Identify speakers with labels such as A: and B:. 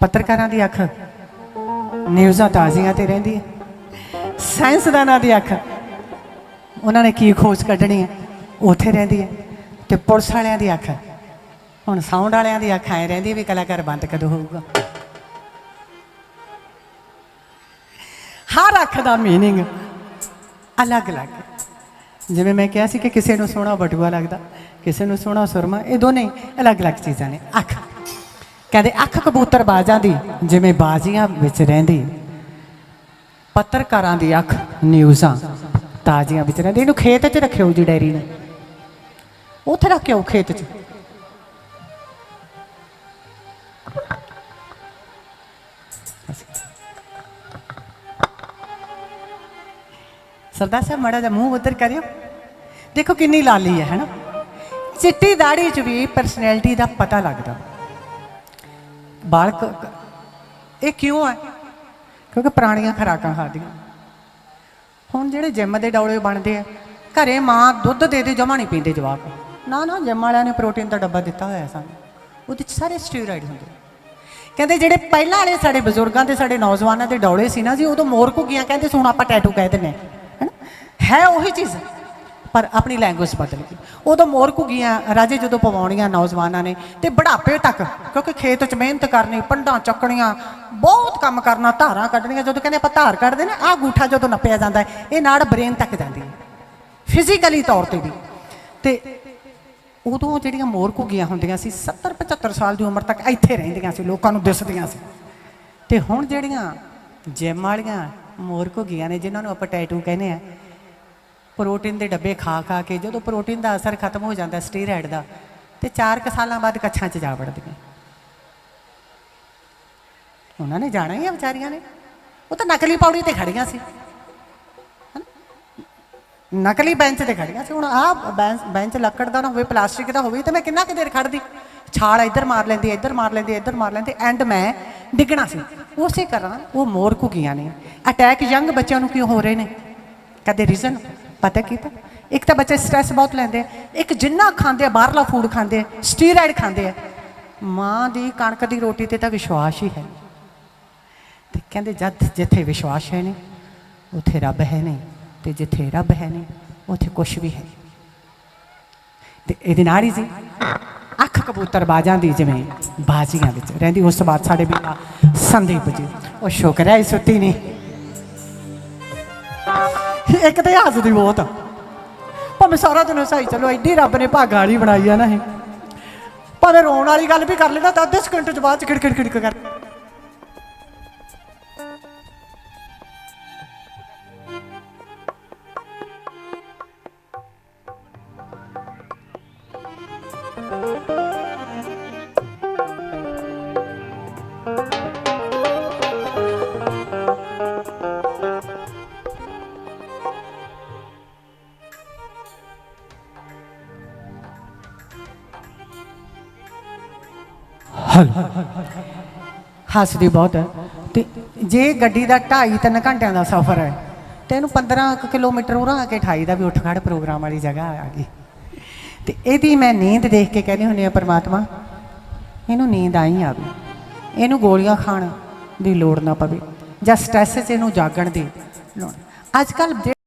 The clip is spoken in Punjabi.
A: ਪੱਤਰਕਾਰਾਂ ਦੀ ਅੱਖ। ਨਿਊਜ਼ਾਂ ਤਾਜ਼ੀਆਂ ਤੇ ਰਹਿੰਦੀ ਹੈ ਸਾਇੰਸਦਾਨਾਂ ਦੀ ਅੱਖ। ਉਹਨਾਂ ਨੇ ਕੀ ਖੋਜ ਕੱਢਣੀ ਹੈ ਉੱਥੇ ਰਹਿੰਦੀ ਹੈ ਤੇ ਪੁਲਿਸ ਵਾਲਿਆਂ ਦੀ ਅੱਖ। ਹੁਣ ਸਾਊਂਡ ਵਾਲਿਆਂ ਦੀ ਅੱਖ ਐ ਰਹਿੰਦੀ ਵੀ ਕਲਾਕਾਰ ਬੰਦ ਕਦੋਂ ਹੋਊਗਾ। ਹਰ ਅੱਖ ਦਾ ਮੀਨਿੰਗ ਅਲੱਗ-ਅਲੱਗ ਜਿਵੇਂ ਮੈਂ ਕਿਹਾ ਸੀ ਕਿ ਕਿਸੇ ਨੂੰ ਸੋਹਣਾ ਬਟੂਆ ਲੱਗਦਾ, ਕਿਸੇ ਨੂੰ ਸੋਹਣਾ ਸੁਰਮਾ, ਇਹ ਦੋਨੇ ਅਲੱਗ-ਅਲੱਗ ਚੀਜ਼ਾਂ ਨੇ, ਅੱਖ। ਕਹਿੰਦੇ ਅੱਖ ਕਬੂਤਰ ਬਾਜ਼ਾਂ ਦੀ, ਜਿਵੇਂ ਬਾਜ਼ੀਆਂ ਵਿੱਚ ਰਹਿੰਦੀ, ਪੱਤਰਕਾਰਾਂ ਦੀ ਅੱਖ, ਨਿਊਜ਼ਾਂ ਤਾਜ਼ੀਆਂ ਵਿੱਚ ਰਹਿੰਦੀ। ਇਹਨੂੰ ਖੇਤ 'ਚ ਰੱਖਿਓ ਜੀ ਡੈਰੀ ਨੂੰ। ਉੱਥੇ ਰੱਖਿਓ ਖੇਤ 'ਚ। ਸਰਦਾਰ ਸਾਹਿਬ, ਮੜਾ ਜਿਹਾ ਮੂੰਹ ਉੱਧਰ ਕਰਿਓ। ਦੇਖੋ ਕਿੰਨੀ ਲਾਲੀ ਹੈ, ਹੈਨਾ? ਚਿੱਟੀ ਦਾੜੀ 'ਚ ਵੀ ਪਰਸਨੈਲਿਟੀ ਦਾ ਪਤਾ ਲੱਗਦਾ। ਬਾਲਕ ਇਹ ਕਿਉਂ ਹੈ ਕਿਉਂਕਿ ਪੁਰਾਣੀਆਂ ਖਰਾਕਾਂ ਖਾਦੀਆਂ ਹੁਣ ਜਿਹੜੇ ਜਿਮ ਦੇ ਡੌਲੇ ਬਣਦੇ ਆ, ਘਰੇ ਮਾਂ ਦੁੱਧ ਦੇ ਦੇ, ਜਮਾ ਨਹੀਂ ਪੀਂਦੇ ਜਵਾਕ। ਨਾ ਨਾ, ਜਿਮ ਵਾਲਿਆਂ ਨੇ ਪ੍ਰੋਟੀਨ ਦਾ ਡੱਬਾ ਦਿੱਤਾ ਹੋਇਆ ਸਾਨੂੰ। ਉਹਦੇ 'ਚ ਸਾਰੇ ਸਟੀਰੋਇਡ ਹੁੰਦੇ ਕਹਿੰਦੇ ਜਿਹੜੇ ਪਹਿਲਾਂ ਵਾਲੇ ਸਾਡੇ ਬਜ਼ੁਰਗਾਂ ਤੇ ਸਾਡੇ ਨੌਜਵਾਨਾਂ ਦੇ ਡੌਲੇ ਸੀ ਨਾ ਜੀ, ਉਦੋਂ ਮੋਰ ਘੁੱਗੀਆਂ ਕਹਿੰਦੇ ਸੀ, ਹੁਣ ਆਪਾਂ ਟੈਟੂ ਕਹਿ ਦਿੰਨੇ ਹੈਨਾ? ਹੈ ਉਹੀ ਚੀਜ਼। ਪਰ ਆਪਣੀ ਲੈਂਗੁਏਜ ਬਦਲ ਗਈ। ਉਦੋਂ ਮੋਰ ਘੁੱਗੀਆਂ ਰਾਜੇ ਜਦੋਂ ਪਵਾਉਣੀਆਂ ਨੌਜਵਾਨਾਂ ਨੇ ਤੇ ਬੁਢਾਪੇ ਤੱਕ, ਕਿਉਂਕਿ ਖੇਤ 'ਚ ਮਿਹਨਤ ਕਰਨੀ, ਪੰਡਾਂ ਚੱਕਣੀਆਂ, ਬਹੁਤ ਕੰਮ ਕਰਨਾ, ਧਾਰਾਂ ਕੱਢਣੀਆਂ, ਜਦੋਂ ਕਹਿੰਦੇ ਆਪਾਂ ਧਾਰ ਕੱਢਦੇ ਨੇ, ਆਹ ਗੂਠਾ ਜਦੋਂ ਨੱਪਿਆ ਜਾਂਦਾ ਇਹ ਨਾੜ ਬ੍ਰੇਨ ਤੱਕ ਜਾਂਦੀ ਹੈ। ਫਿਜ਼ੀਕਲੀ ਤੌਰ ਤੇ ਵੀ। ਤੇ ਉਦੋਂ ਜਿਹੜੀਆਂ ਮੋਰ ਘੁੱਗੀਆਂ ਹੁੰਦੀਆਂ ਸੀ 70 75 ਸਾਲ ਦੀ ਉਮਰ ਤੱਕ ਇੱਥੇ ਰਹਿੰਦੀਆਂ ਸੀ, ਲੋਕਾਂ ਨੂੰ ਦਿਸਦੀਆਂ ਸੀ। ਤੇ ਹੁਣ ਜਿਹੜੀਆਂ ਜਿਮ ਵਾਲੀਆਂ ਮੋਰ ਘੁੱਗੀਆਂ ਨੇ, ਜਿਨ੍ਹਾਂ ਨੂੰ ਆਪਾਂ ਟੈਟੂ ਕਹਿੰਦੇ ਆ ਪ੍ਰੋਟੀਨ ਦੇ ਡੱਬੇ ਖਾ ਖਾ ਕੇ ਜਦੋਂ ਪ੍ਰੋਟੀਨ ਦਾ ਅਸਰ ਖਤਮ ਹੋ ਜਾਂਦਾ ਸਟੀਰੋਇਡ ਦਾ, ਤੇ 4 ਕੁ ਸਾਲਾਂ ਬਾਅਦ ਕੱਛਾਂ 'ਚ ਜਾ ਵੜਦੀਆਂ। ਉਹਨਾਂ ਨੇ ਜਾਣਾ ਹੀ ਆ ਵਿਚਾਰੀਆਂ ਨੇ। ਉਹ ਤਾਂ ਨਕਲੀ ਪੌੜੀ ਤੇ ਖੜੀਆਂ ਸੀ। ਨਕਲੀ ਬੈਂਚ ਤੇ ਖੜੀਆਂ ਸੀ। ਹੁਣ ਆਹ ਬੈਂਚ ਬੈਂਚ ਲੱਕੜ ਦਾ ਨਾ ਹੋਵੇ, ਪਲਾਸਟਿਕ ਦਾ ਹੋਵੇ, ਤੇ ਮੈਂ ਕਿੰਨਾ ਕੁ ਦੇਰ ਖੜਦੀ ਛਾਲ ਇੱਧਰ ਮਾਰ ਲੈਂਦੀ, ਇੱਧਰ ਮਾਰ ਲੈਂਦੀ, ਇੱਧਰ ਮਾਰ ਲੈਂਦੀ, ਐਂਡ ਮੈਂ ਡਿੱਗਣਾ ਸੀ। ਉਸੇ ਤਰ੍ਹਾਂ ਉਹ ਮੋਰ ਘੁੱਗੀਆਂ ਨੇ। ਅਟੈਕ ਯੰਗ ਬੱਚਿਆਂ ਨੂੰ ਕਿਉਂ ਹੋ ਰਹੇ ਨੇ? ਕਦੇ ਰੀਜ਼ਨ ਪਤਾ ਕੀਤਾ ਇੱਕ ਤਾਂ ਬੱਚੇ ਸਟ੍ਰੈਸ ਬਹੁਤ ਲੈਂਦੇ ਆ। ਇੱਕ ਜਿੰਨਾ ਖਾਂਦੇ ਆ, ਬਾਹਰਲਾ ਫੂਡ ਖਾਂਦੇ ਆ ਸਟੀਰਾਇਡ ਖਾਂਦੇ ਆ। ਮਾਂ ਦੀ ਕਣਕ ਦੀ ਰੋਟੀ ਤੇ ਤਾਂ ਵਿਸ਼ਵਾਸ ਹੀ ਹੈ ਤੇ ਕਹਿੰਦੇ ਜਦ ਜਿੱਥੇ ਵਿਸ਼ਵਾਸ ਹੈ ਨਹੀਂ, ਉੱਥੇ ਰੱਬ ਹੈ ਨਹੀਂ। ਤੇ ਜਿੱਥੇ ਰੱਬ ਹੈ ਨਹੀਂ, ਉੱਥੇ ਕੁਝ ਵੀ ਹੈ ਨਹੀਂ। ਤੇ ਇਹਦੇ ਨਾਲ ਹੀ ਜੀ, ਅੱਖ ਕਬੂਤਰ ਬਾਜਾਂ ਦੀ ਜਿਵੇਂ ਬਾਜ਼ੀਆਂ ਵਿੱਚ ਰਹਿੰਦੀ, ਉਸ ਤੋਂ ਬਾਅਦ ਸਾਡੇ ਬੀਬਾ ਸੰਦੀਪ ਜੀ, ਉਹ ਸ਼ੁਕਰ ਹੈ ਸੁੱਤੀ ਨਹੀਂ। ਇੱਕ ਤੇ ਹੱਸਦੀ ਬਹੁਤ ਆ। ਭਾਵੇਂ ਸਾਰਾ ਦਿਨ ਹਸਾਈ ਚਲੋ, ਐਡੀ ਰੱਬ ਨੇ ਭਾਗਾਂ ਵਾਲੀ ਬਣਾਈ ਆ ਨਾ ਇਹ। ਭਾਵੇਂ ਰੋਣ ਵਾਲੀ ਗੱਲ ਵੀ ਕਰ ਲੈਣਾ ਤਾਂ ਅੱਧੇ ਸਕਿੰਟ ਚ ਬਾਅਦ ਚ ਖਿੜਖਿੜ ਖਿੜਕ ਕਰ ਹੱਸਦੀ ਬਹੁਤ ਹੈ। ਤੇ ਜੇ ਗੱਡੀ ਦਾ 2.5 3 ਘੰਟਿਆਂ ਦਾ ਸਫ਼ਰ ਹੈ, ਤੇ ਇਹਨੂੰ 15 ਕੁ ਕਿਲੋਮੀਟਰ ਉਰਾਂ ਆ ਕੇ ਠਾਈ ਦਾ ਵੀ ਉੱਠ ਖੜ ਪ੍ਰੋਗਰਾਮ ਵਾਲੀ ਜਗ੍ਹਾ ਆ ਗਈ। ਤੇ ਇਹਦੀ ਮੈਂ ਨੀਂਦ ਦੇਖ ਕੇ ਕਹਿੰਦੀ ਹੁੰਦੀ ਆ ਪਰਮਾਤਮਾ, ਇਹਨੂੰ ਨੀਂਦ ਆਈ ਆਵੇ ਇਹਨੂੰ ਗੋਲੀਆਂ ਖਾਣ ਦੀ ਲੋੜ ਨਾ ਪਵੇ। ਜਾਂ ਸਟ੍ਰੈਸ 'ਚ ਇਹਨੂੰ ਜਾਗਣ ਦੀ ਲੋੜ ਅੱਜ ਕੱਲ